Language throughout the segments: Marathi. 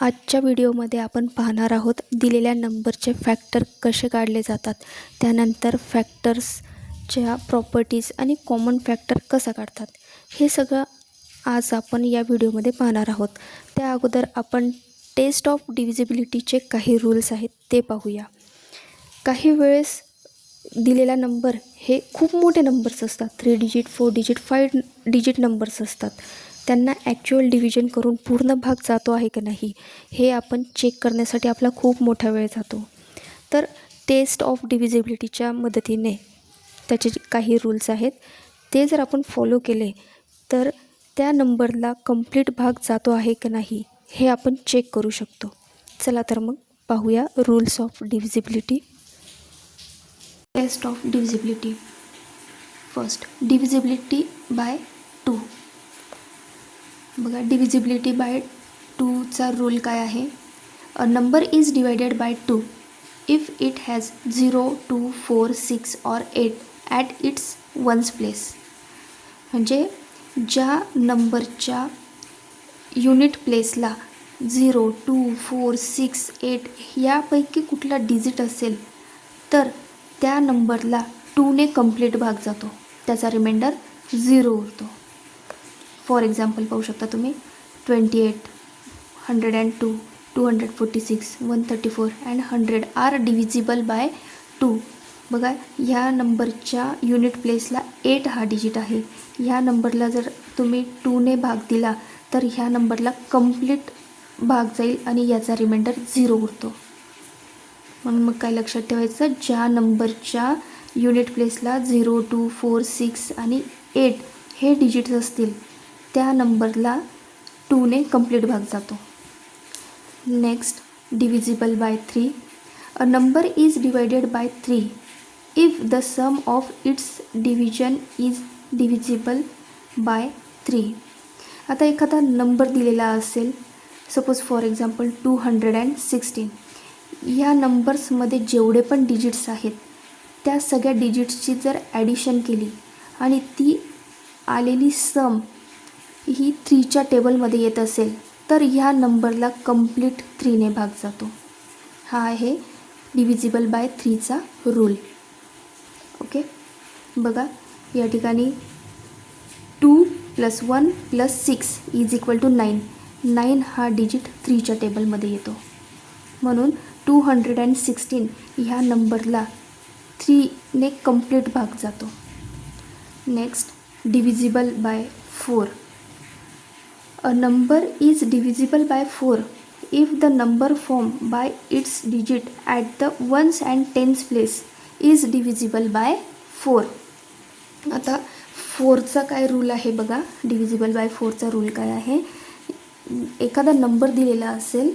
आजच्या व्हिडिओमध्ये आपण पाहणार आहोत दिलेल्या नंबरचे फॅक्टर कसे काढले जातात. त्यानंतर फॅक्टर्सच्या प्रॉपर्टीज आणि कॉमन फॅक्टर कसा काढतात. हे सगळं आज आपण या व्हिडिओमध्ये पाहणार आहोत. त्या अगोदर आपण टेस्ट ऑफ डिव्हिजिबिलिटीचे काही रूल्स आहेत ते पाहूया. काही वेळेस दिलेला नंबर हे खूप मोठे नंबर्स असतात. Three digit four digit five digit numbers असतात. त्यांना ॲक्च्युअल डिव्हिजन करून पूर्ण भाग जातो आहे का नाही हे आपण चेक करण्यासाठी आपला खूप मोठा वेळ जातो. तर टेस्ट ऑफ डिव्हिजिबिलिटीच्या मदतीने त्याचे जे काही रूल्स आहेत ते जर आपण फॉलो केले तर त्या नंबरला कंप्लीट भाग जातो आहे का नाही हे आपण चेक करू शकतो. चला तर मग पाहूया rules of divisibility test of divisibility first divisibility by two बघा डिव्हिजिबिलिटी बाय टूचा रूल काय आहे? A number is divided by two if it has zero two four six or eight at its ones place म्हणजे ज्या नंबरच्या unit प्लेसला zero two four six eight यापैकी कुठला डिजिट असेल तर त्या नंबरला टूने कंप्लीट भाग जातो. त्याचा रिमाइंडर झिरो उरतो. फॉर एक्झाम्पल पाहू शकता तुम्ही twenty eight hundred and two two hundred forty six one thirty four and hundred are divisible by two बघा ह्या नंबरच्या युनिट प्लेसला एट हा डिजिट आहे. ह्या नंबरला जर तुम्ही टूने भाग दिला तर ह्या नंबरला कंप्लीट भाग जाईल आणि याचा रिमाइंडर झिरो उरतो. म्हणून मग काय लक्षात ठेवायचं ज्या नंबरच्या युनिट प्लेसला झिरो टू फोर सिक्स आणि एट हे डिजिट्स असतील त्या नंबरला टूने कंप्लीट भाग जातो. Next divisible by three a number is divided by three if the sum of its division is divisible by three आता एखादा नंबर दिलेला असेल suppose for example two hundred and sixteen ह्या नंबर्समध्ये जेवढे पण डिजिट्स आहेत त्या सगळ्या डिजिट्सची जर ॲडिशन केली आणि ती आलेली सम ही थ्रीच्या टेबलमध्ये येत असेल तर ह्या नंबरला कंप्लीट थ्रीने भाग जातो. हा आहे डिव्हिजिबल बाय थ्रीचा रूल ओके बघा या ठिकाणी two plus one plus six is equal to nine nine हा डिजिट थ्रीच्या टेबलमध्ये येतो. म्हणून टू हंड्रेड अँड सिक्स्टीन ह्या नंबरला थ्रीने कंप्लीट भाग जातो. Next divisible by four a number is divisible by four if the number form by its digit at the ones and tens place is divisible by four आता फोरचा काय रूल आहे बघा. डिव्हिजिबल बाय फोरचा रूल काय आहे? एखादा नंबर दिलेला असेल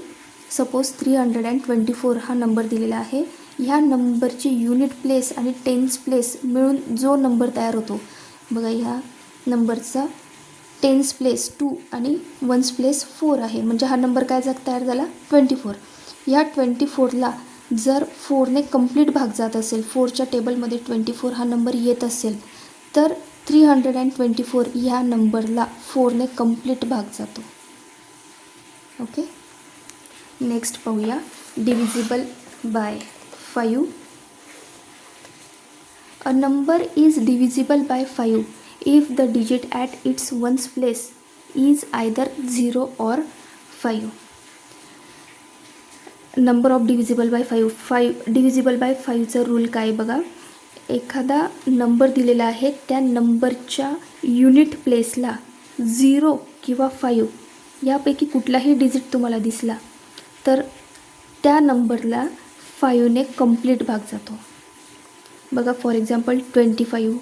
suppose three hundred and twenty four हा नंबर दिलेला आहे. ह्या नंबरची युनिट प्लेस आणि टेन्स प्लेस मिळून जो नंबर तयार होतो बघा ह्या नंबरचा टेन्स प्लेस टू आणि वन्स प्लेस फोर आहे. म्हणजे हा नंबर काय जा तयार झाला? ट्वेंटी फोर ह्या ट्वेंटी फोरला जर फोरने कंप्लीट भाग जात असेल फोरच्या टेबलमध्ये ट्वेंटी फोर हा नंबर येत असेल तर three hundred and twenty four ह्या नंबरला फोरने कंप्लीट भाग जातो. ओके नेक्स्ट पाहूया. Divisible by five a number is divisible by five if the digit at its ones place is either zero or five number of divisible by five five divisible by फाईव्हचा rule काय बघा? एखादा नंबर दिलेला आहे त्या नंबरच्या युनिट प्लेसला झिरो किंवा फाईव्ह यापैकी कुठलाही डिजिट तुम्हाला दिसला तर त्या नंबरला फाईव्हने कंप्लीट भाग जातो. बघा for example twenty five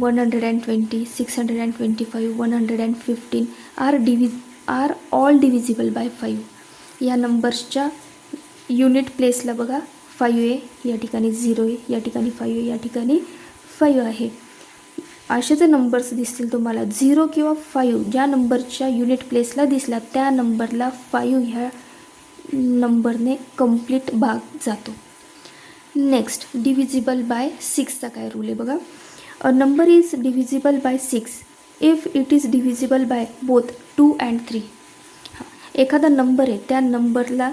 one hundred and twenty six hundred and twenty five one hundred and fifteen are डिवि are all divisible by five या नंबर्सच्या युनिट प्लेसला बघा फाईव्ह आहे या ठिकाणी झिरो आहे या ठिकाणी फाईव्ह आहे या ठिकाणी फाईव्ह आहे. असे जर नंबर्स दिसतील तुम्हाला झिरो किंवा फाईव्ह ज्या नंबरच्या युनिट प्लेसला दिसला त्या नंबरला फाईव्ह ह्या नंबरने कंप्लीट भाग जातो. नेक्स्ट डिव्हिजिबल बाय सिक्सचा काय रूल आहे बघा. A number is divisible by six if it is divisible by both two and three एखादा नंबर आहे त्या नंबरला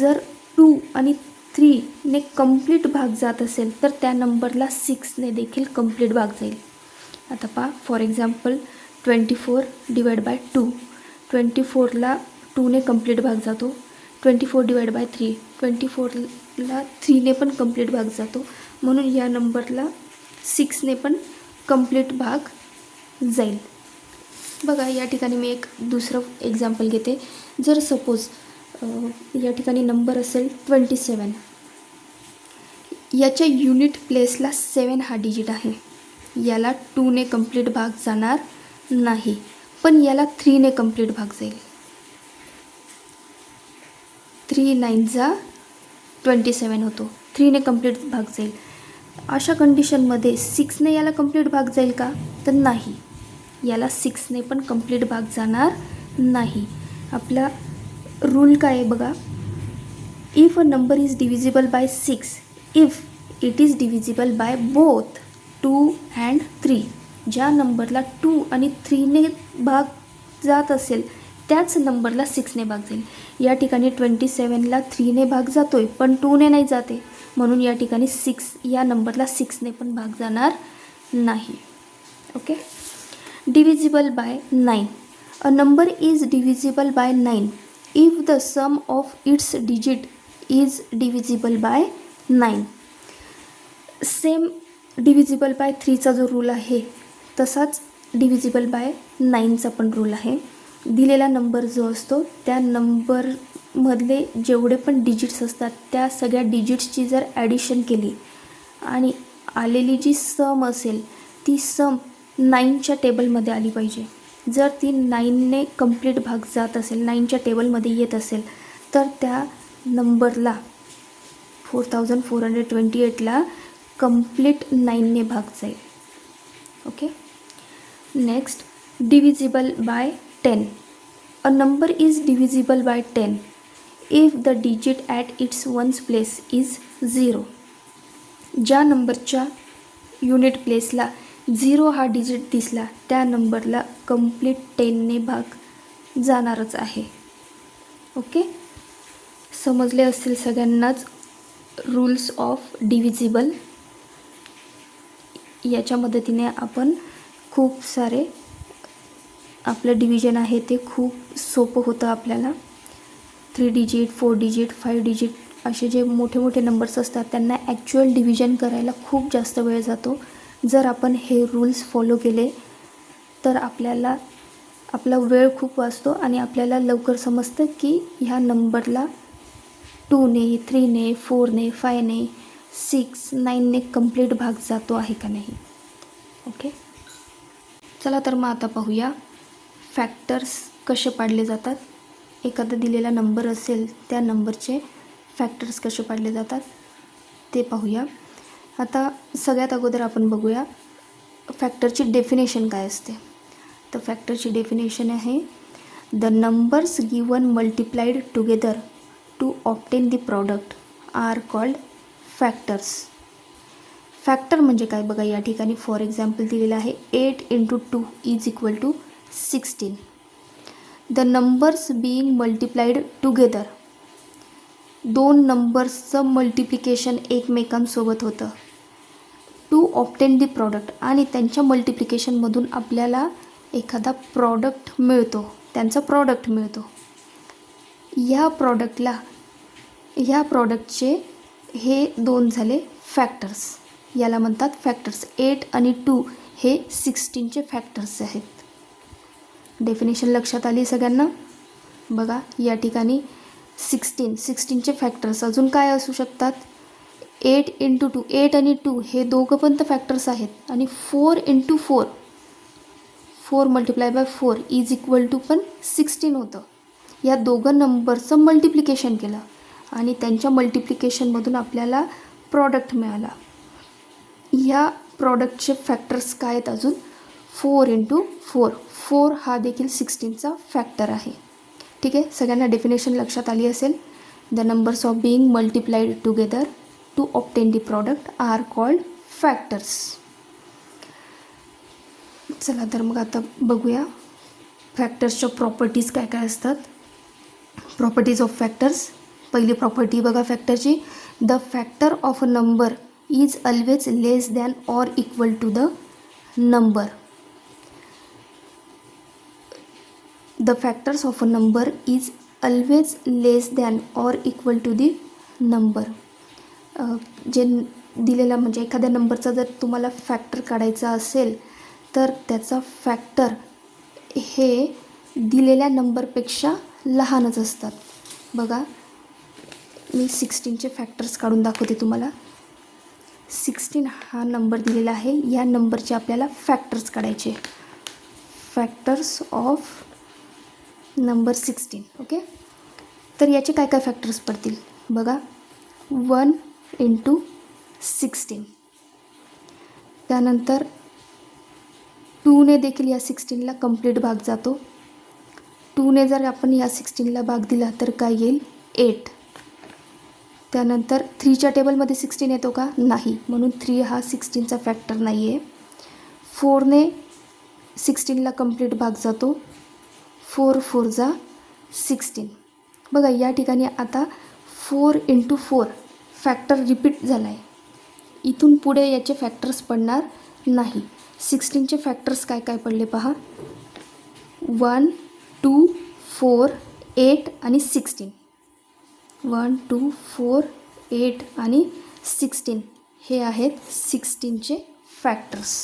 जर टू आणि थ्रीने कंप्लीट भाग जात असेल तर त्या नंबरला सिक्सने देखील कंप्लीट भाग जाईल. आता पहा for example twenty four divide by two twenty फोरला टूने कंप्लीट भाग जातो. Twenty four divide by three twenty फोरला थ्रीने पण कंप्लीट भाग जातो. म्हणून या नंबरला सिक्सने पण कंप्लीट भाग जाईल. बघा या ठिकाणी मी एक दुसरं एक्झाम्पल घेते. जर सपोज या ठिकाणी नंबर असेल ट्वेंटी सेवन याच्या युनिट प्लेसला सेवन हा डिजिट आहे. याला टूने कंप्लीट भाग जाणार नाही. पण याला थ्रीने कंप्लीट भाग जाईल. थ्री नाईनचा ट्वेंटी सेवन होतो. थ्रीने कंप्लीट भाग जाईल. अशा कंडिशनमध्ये सिक्सने याला कंप्लीट भाग जाईल का? तर नाही. याला सिक्सने पण कंप्लीट भाग जाणार नाही. आपला रूल काय आहे बघा? If a number is divisible by six if it is divisible by both two and three ज्या नंबरला टू आणि थ्रीने भाग जात असेल त्याच नंबरला सिक्सने भाग जाईल. या ठिकाणी ट्वेंटी सेवनला थ्रीने भाग जातो आहे पण टूने नाही जाते. म्हणून या ठिकाणी सिक्स या नंबरला सिक्सने पण भाग जाणार नाही. Okay divisible by nine a number is divisible by nine if the sum of its digit is divisible by nine same divisible by थ्रीचा जो रूल आहे तसाच डिव्हिजिबल बाय नाईनचा पण रूल आहे. दिलेला नंबर जो असतो त्या नंबर मधले जेवढे पण डिजिट्स असतात त्या सगळ्या डिजिट्सची जर ॲडिशन केली आणि आलेली जी सम असेल ती सम नाईनच्या टेबलमध्ये आली पाहिजे. जर ती नाईनने कंप्लीट भाग जात असेल नाईनच्या टेबलमध्ये येत असेल तर त्या नंबरला four thousand four hundred twenty एटला कंप्लीट नाईनने भाग जाईल. Okay next divisible by ten a number is divisible by ten if the digit at its ones place is zero ज्या नंबरच्या युनिट प्लेसला झिरो हा डिजिट दिसला त्या नंबरला कंप्लीट टेनने भाग जाणारच आहे. ओके समजले असतील सगळ्यांनाच रूल्स ऑफ डिव्हिजिबल याच्या मदतीने आपण खूप सारे आपलं डिव्हिजन आहे ते खूप सोपं होतं आपल्याला. Three digit four digit five digit असे जे मोठे मोठे नंबर्स असतात त्यांना ॲक्च्युअल डिव्हिजन करायला खूप जास्त वेळ जातो. जर आपण हे रूल्स फॉलो केले तर आपल्याला आपला वेळ खूप वाचतो आणि आपल्याला लवकर समजतं की ह्या नंबरला टूने थ्रीने फोरने फायने सिक्स नाईनने कंप्लीट भाग जातो आहे का नाही. ओके चला तर मग आता पाहूया फॅक्टर्स कसे पाडले जातात. एखादा दिलेला नंबर असेल त्या नंबरचे फॅक्टर्स कसे पाडले जातात ते पाहूया. आता सगळ्यात अगोदर आपण बघूया फॅक्टरची डेफिनेशन काय असते. तर फॅक्टरची डेफिनेशन आहे the numbers given multiplied together to obtain the product are called factors factor म्हणजे काय? बघा या ठिकाणी फॉर एक्झाम्पल दिलेलं आहे eight into two is equal to sixteen the numbers being multiplied together दोन नंबर्सचं मल्टिप्लिकेशन एकमेकांसोबत होतं. टू ऑप्टेन दी प्रॉडक्ट आणि त्यांच्या मल्टिप्लिकेशनमधून आपल्याला एखादा प्रॉडक्ट मिळतो. त्यांचा प्रॉडक्ट मिळतो. ह्या प्रॉडक्टला ह्या प्रॉडक्टचे हे दोन झाले फॅक्टर्स याला म्हणतात फॅक्टर्स एट आणि टू हे सिक्स्टीनचे फॅक्टर्स आहेत. डेफिनेशन लक्षात आली सगळ्यांना? बघा या ठिकाणी सिक्स्टीन सिक्स्टीनचे फॅक्टर्स अजून काय असू शकतात? एट इंटू टू एट आणि टू हे दोघं पण तर फॅक्टर्स आहेत. आणि four into four four multiply by four is equal to पण सिक्स्टीन होतं. या दोघं नंबरचं मल्टिप्लिकेशन केलं. आणि त्यांच्या मल्टिप्लिकेशनमधून आपल्याला प्रॉडक्ट मिळाला. ह्या प्रॉडक्टचे फॅक्टर्स काय आहेत अजून? Four into four. फोर हा देखील सिक्स्टीनचा फॅक्टर आहे. ठीक आहे? सगळ्यांना डेफिनेशन लक्षात आली असेल. The numbers of being multiplied together to obtain the product are called factors चला तर मग आता बघूया. फॅक्टर्सच्या प्रॉपर्टीज काय काय असतात? प्रॉपर्टीज ऑफ फॅक्टर्स पहिली प्रॉपर्टी बघा फॅक्टरची the factor of a number is always less than or equal to the number the factors of a number is always less than or equal to the number जे दिलेला म्हणजे एखाद्या नंबरचा जर तुम्हाला फॅक्टर काढायचा असेल तर त्याचा फॅक्टर हे दिलेल्या नंबरपेक्षा लहानच असतात. बघा मी सिक्स्टीनचे फॅक्टर्स काढून दाखवते तुम्हाला. सिक्स्टीन हा नंबर दिलेला आहे या नंबरचे आपल्याला फॅक्टर्स काढायचे. Factors of number sixteen okay? तर याचे काय काय फॅक्टर्स पडतील? बघा. वन इंटू सिक्स्टीन त्यानंतर टूने देखील या सिक्स्टीनला कंप्लीट भाग जातो. टूने जर आपण या सिक्स्टीनला भाग दिला तर काय येईल? एट त्यानंतर थ्रीच्या टेबलमध्ये सिक्स्टीन येतो का? नाही. म्हणून थ्री हा सिक्स्टीनचा फॅक्टर नाही आहे फोरने सिक्स्टीनला कंप्लीट भाग जातो. फोर फोर जा सिक्स्टीन. बघा या ठिकाणी आता four into four factor repeat झाला आहे इथून पुढे याचे फॅक्टर्स पडणार नाही. सिक्स्टीनचे फॅक्टर्स काय काय पडले पहा? वन टू फोर एट आणि sixteen. One two four eight आणि सिक्स्टीन हे आहेत सिक्स्टीनचे फॅक्टर्स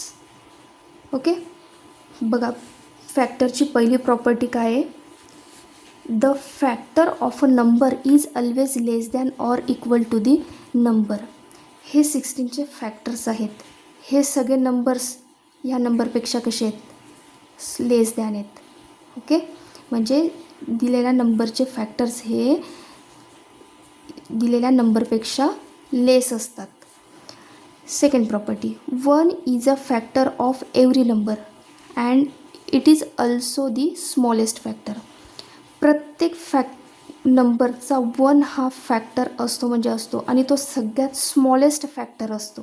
ओके? बघा फॅक्टरची पहिली प्रॉपर्टी काय आहे? The factor of a number is always less than or equal to the number हे सिक्स्टीनचे फॅक्टर्स आहेत. हे सगळे नंबर्स ह्या नंबरपेक्षा कसे आहेत? लेस दॅन आहेत. ओके म्हणजे दिलेल्या नंबरचे फॅक्टर्स हे दिलेल्या नंबरपेक्षा लेस असतात. Second property one is a factor of every number and it is also the smallest factor प्रत्येक फॅक्ट नंबरचा वन हा फॅक्टर असतो म्हणजे असतो. आणि तो सगळ्यात स्मॉलेस्ट फॅक्टर असतो.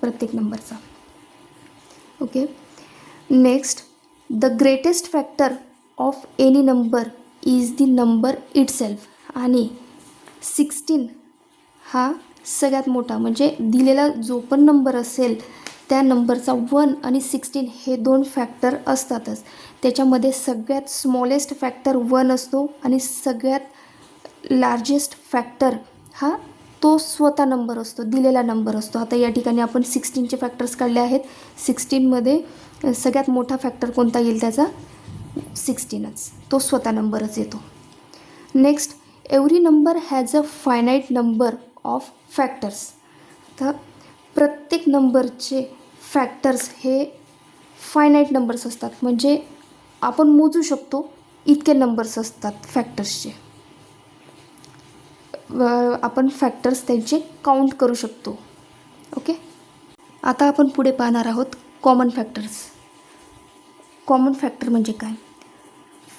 प्रत्येक नंबरचा okay next the greatest factor of any number is the number itself आणि सिक्स्टीन हा सगळ्यात मोठा. म्हणजे दिलेला जो पण नंबर असेल त्या नंबरचा वन आणि सिक्स्टीन हे दोन फॅक्टर असतातच. त्याच्यामध्ये सगळ्यात स्मॉलेस्ट फॅक्टर वन असतो आणि सगळ्यात लार्जेस्ट फॅक्टर हा तो स्वतः नंबर असतो दिलेला नंबर असतो. आता या ठिकाणी आपण सिक्स्टीनचे फॅक्टर्स काढले आहेत. सिक्स्टीनमध्ये सगळ्यात मोठा फॅक्टर कोणता येईल त्याचा? सिक्स्टीनच. तो स्वतः नंबरच येतो. Next every number has a finite number of factors. तर प्रत्येक नंबरचे फॅक्टर्स हे फायनाईट नंबर्स असतात. म्हणजे आपण मोजू शकतो इतके नंबर्स असतात फॅक्टर्सचे आपण फॅक्टर्स त्यांचे काउंट करू शकतो. ओके आता आपण पुढे पाहणार आहोत कॉमन फॅक्टर्स कॉमन फॅक्टर म्हणजे काय?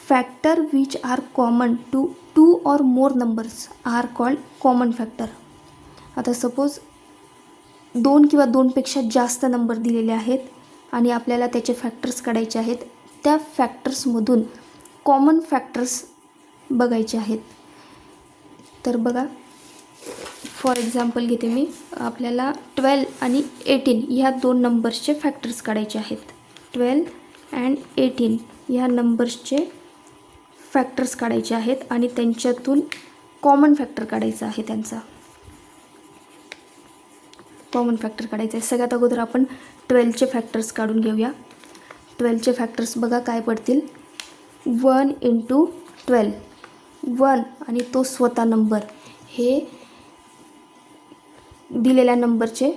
Factor which are common to two or more numbers are called common factor आता सपोज दोन किंवा दोनपेक्षा जास्त नंबर दिलेले आहेत आणि आपल्याला त्याचे फॅक्टर्स काढायचे आहेत. त्या फॅक्टर्समधून कॉमन फॅक्टर्स बघायचे आहेत. तर बघा फॉर एक्झाम्पल घेते मी. आपल्याला ट्वेल्व आणि एटीन ह्या दोन नंबर्सचे फॅक्टर्स काढायचे आहेत. ट्वेल्व अँड एटीन ह्या नंबर्सचे फॅक्टर्स काढायचे आहेत आणि त्यांच्यातून कॉमन फॅक्टर काढायचा आहे त्यांचा. कॉमन फॅक्टर काढायचं आहे सगळ्यात अगोदर आपण ट्वेल्वचे फॅक्टर्स काढून घेऊया. ट्वेल्वचे फॅक्टर्स बघा काय पडतील. वन इंटू ट्वेल्व वन आणि तो स्वतः नंबर हे दिलेल्या नंबरचे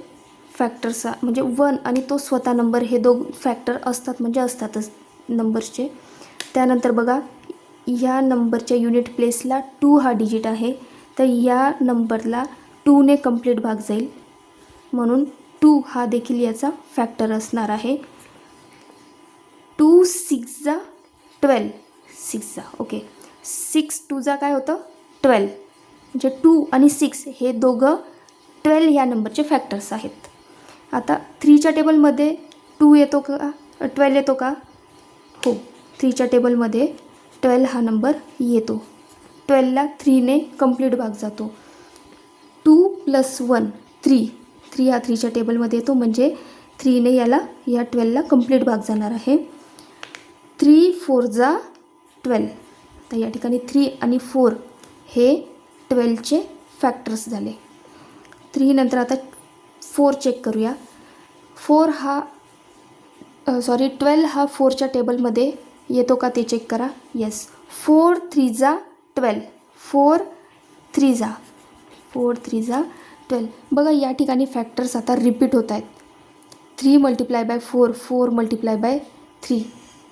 फॅक्टर्स म्हणजे वन आणि तो स्वतः नंबर हे दोन फॅक्टर असतात म्हणजे असतातच नंबर्सचे त्यानंतर बघा या नंबरच्या युनिट प्लेसला टू हा डिजिट आहे. तर या नंबरला टूने कंप्लीट भाग जाईल. म्हणून टू हा देखील याचा फॅक्टर असणार आहे. टू सिक्स जा ट्वेल्व सिक्स जा ओके सिक्स टूचा काय होतं? ट्वेल्व म्हणजे टू आणि सिक्स हे दोघं ट्वेल्व ह्या नंबरचे फॅक्टर्स आहेत. आता थ्रीच्या टेबलमध्ये टू येतो का? ट्वेल्व येतो का? हो थ्रीच्या टेबलमध्ये ट्वेल्व हा नंबर येतो. ट्वेल्वला थ्रीने कंप्लीट भाग जातो. Two plus one three three हा थ्रीच्या टेबलमध्ये येतो. म्हणजे थ्रीने याला या ट्वेल्वला कंप्लीट भाग जाणार आहे. थ्री फोर जा ट्वेल्व तर या ठिकाणी थ्री आणि फोर हे ट्वेल्वचे फॅक्टर्स झाले. थ्री नंतर आता फोर चेक करूया. फोर हा सॉरी ट्वेल्व हा फोरच्या टेबलमध्ये येतो का ते चेक करा. येस फोर थ्री जा ट्वेल्व फोर थ्री जा. फोर थ्री जा ट्वेल्व बघा या ठिकाणी फॅक्टर्स आता रिपीट होत आहेत. Three multiply by four four multiply by three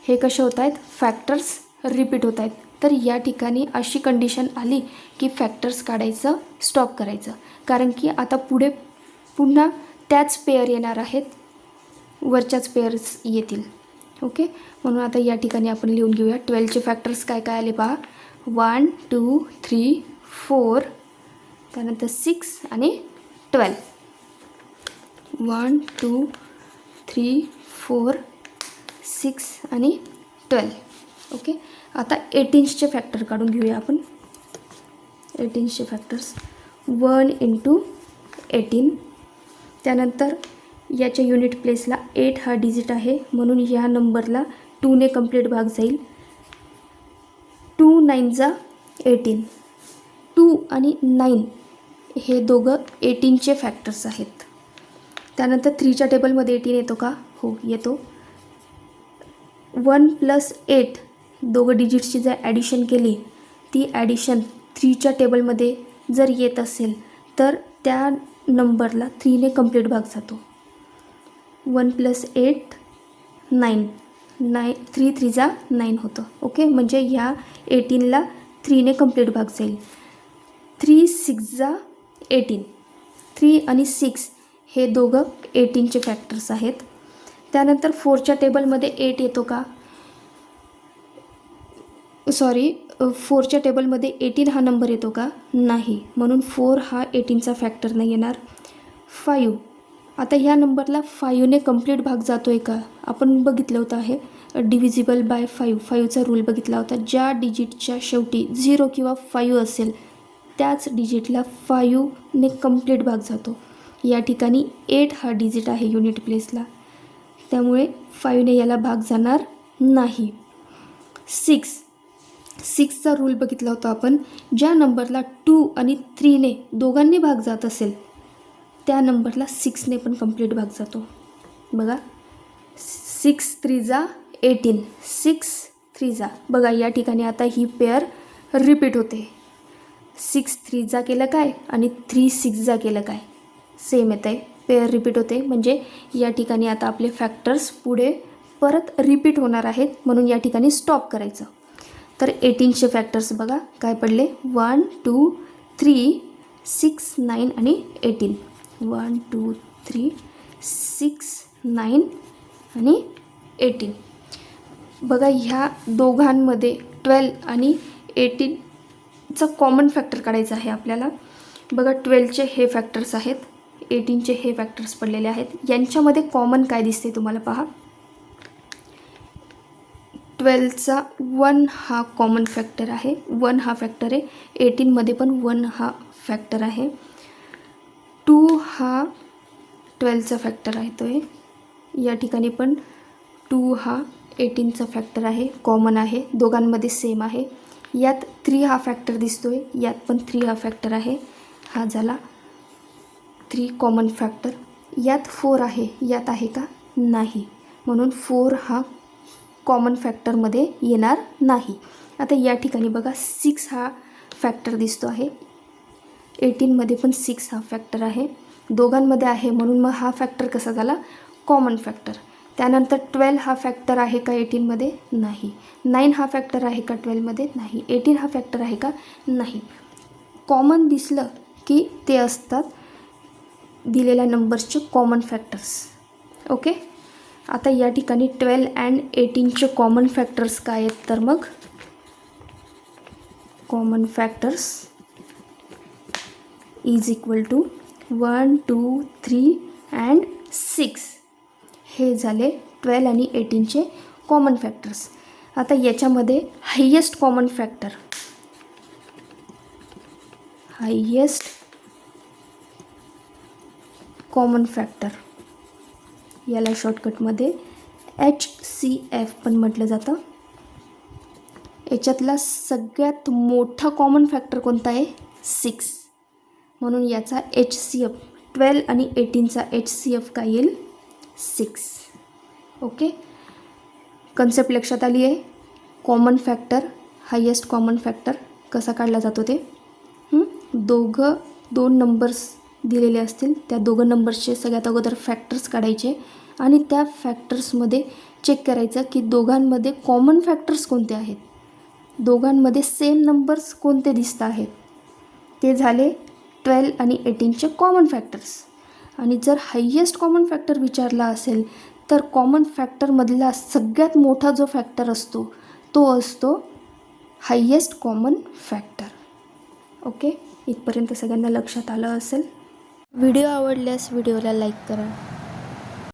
हे कसे होत आहेत? फॅक्टर्स रिपीट होत आहेत. तर या ठिकाणी अशी कंडिशन आली की फॅक्टर्स काढायचं स्टॉप करायचं. कारण की आता पुढे पुन्हा त्याच पेअर येणार आहेत. वरच्याच पेअर्स येतील. ओके म्हणून आता या ठिकाणी आपण लिहून घेऊया. ट्वेल्वचे फॅक्टर्स काय काय आले पहा? वन टू थ्री फोर त्यानंतर सिक्स आणि twelve one two three four six आणि ट्वेल्व ओके आता एटीन्सचे फॅक्टर काढून घेऊया आपण. एटीन्सचे फॅक्टर्स वन इंटू एटीन त्यानंतर याच्या युनिट प्लेसला एट हा डिजिट आहे. म्हणून या नंबरला टूने कंप्लीट भाग जाईल. टू नाईन जा एटीन टू आणि नाईन हे दोघं एटीनचे फॅक्टर्स आहेत. त्यानंतर थ्रीच्या टेबलमध्ये एटीन येतो का? हो येतो. वन प्लस एट दोघं डिजिट्सची जर ॲडिशन केली ती ॲडिशन थ्रीच्या टेबलमध्ये जर येत असेल तर त्या नंबरला थ्रीने कंप्लीट भाग जातो. वन प्लस एट नाईन नाय थ्री थ्रीजा नाईन होतं. ओके म्हणजे ह्या एटीनला थ्रीने कंप्लीट भाग जाईल. थ्री सिक्स जा एटीन. थ्री आणि सिक्स हे दोघं एटीनचे फॅक्टर्स आहेत. त्यानंतर फोरच्या टेबलमध्ये एट येतो का? सॉरी फोरच्या टेबलमध्ये एटीन हा नंबर येतो का? नाही. म्हणून फोर हा एटीनचा फॅक्टर नाही येणार. फायू आता ह्या नंबरला फायूने कंप्लीट भाग जातो आहे का? आपण बघितलं होतं आहे. डिव्हिजिबल बाय फाईव्ह फाईव्हचा रूल बघितला होता. ज्या डिजिटच्या शेवटी झिरो किंवा फायू असेल त्याच डिजिटला फायूने कंप्लीट भाग जातो. या ठिकाणी एट हा डिजिट आहे युनिट प्लेसला. त्यामुळे फाईव्हने याला भाग जाणार नाही. सिक्स. सिक्सचा रूल बघितला होता आपण ज्या नंबरला टू आणि थ्रीने दोघांनी भाग जात असेल त्या नंबरला सिक्सने पण कंप्लीट भाग जातो. बघा सिक्स थ्री जा एटीन. सिक्स थ्री जा. बघा या ठिकाणी आता ही पेअर रिपीट होते. सिक्स थ्रीचा केलं काय आणि थ्री सिक्सचा केलं काय? सेम येतं आहे पेअर रिपीट होते. म्हणजे या ठिकाणी आता आपले फॅक्टर्स पुढे परत रिपीट होणार आहेत. म्हणून या ठिकाणी स्टॉप करायचं. तर एटीनचे फॅक्टर्स बघा. काय पडले? One two three six nine आणि eighteen one two three six nine आणि एटीन बघा ह्या दोघांमध्ये ट्वेल्व आणि एटीन चा कॉमन फॅक्टर काढायचा आहे आपल्याला. बघा ट्वेल्वचे हे फॅक्टर्स आहेत एटीनचे हे फॅक्टर्स पडलेले आहेत. यांच्यामध्ये कॉमन काय दिसते तुम्हाला पहा? ट्वेल्वचा वन हा कॉमन फॅक्टर आहे. वन हा फॅक्टर आहे. एटीनमध्ये पण वन हा फॅक्टर आहे. टू हा ट्वेल्वचा फॅक्टर आहे तो आहे या ठिकाणी पण टू हा एटीनचा फॅक्टर आहे. कॉमन आहे. दोघांमध्ये सेम आहे. यात थ्री हा फॅक्टर दिसतो आहे यात पण थ्री हा फॅक्टर आहे. हा झाला थ्री कॉमन फॅक्टर यात फोर आहे. यात आहे का? नाही. म्हणून फोर हा कॉमन फॅक्टरमध्ये येणार नाही. आता या ठिकाणी बघा सिक्स हा फॅक्टर दिसतो आहे. एटीनमध्ये पण सिक्स हा फॅक्टर आहे. दोघांमध्ये आहे म्हणून मग हा फॅक्टर कसा झाला? कॉमन फॅक्टर त्यानंतर ट्वेल्व हा फॅक्टर आहे का एटीनमध्ये नाही. नाईन हा फॅक्टर आहे का ट्वेल्वमध्ये नाही. एटीन हा फॅक्टर आहे का? नाही. कॉमन दिसलं की ते असतात दिलेल्या नंबर्सचे कॉमन फॅक्टर्स. ओके? आता या ठिकाणी ट्वेल्व अँड एटीनचे कॉमन फॅक्टर्स काय आहेत? तर मग common factors is equal to one two three and six. हे झाले ट्वेल्व आणि एटीनचे कॉमन फॅक्टर्स आता याच्यामध्ये highest common factor highest common factor याला शॉर्टकटमध्ये एच सी एफ पण म्हटलं जातं. याच्यातला सगळ्यात मोठा कॉमन फॅक्टर कोणता आहे? सिक्स म्हणून याचा एच सी एफ ट्वेल्व आणि एटीनचा एच सी एफ काय येईल? सिक्स. ओके कन्सेप्ट लक्षात आली आहे. Common factor highest common factor कसा काढला जातो ते? दोघं दोन नंबर्स दिलेले असतील. त्या दोघं नंबर्सचे सगळ्यात अगोदर फॅक्टर्स काढायचे. आणि त्या फॅक्टर्समध्ये चेक करायचं की दोघांमध्ये कॉमन फॅक्टर्स कोणते आहेत? दोघांमध्ये सेम नंबर्स कोणते दिसत आहेत? ते झाले ट्वेल्व आणि एटीनचे कॉमन फॅक्टर्स आणि जर हायेस्ट कॉमन फॅक्टर विचारला असेल तर कॉमन फॅक्टरमधला सगळ्यात मोठा जो फॅक्टर असतो तो असतो हायेस्ट कॉमन फॅक्टर ओके इथपर्यंत सगळ्यांना लक्षात आलं असेल? व्हिडिओ आवडल्यास व्हिडिओला लाईक करा.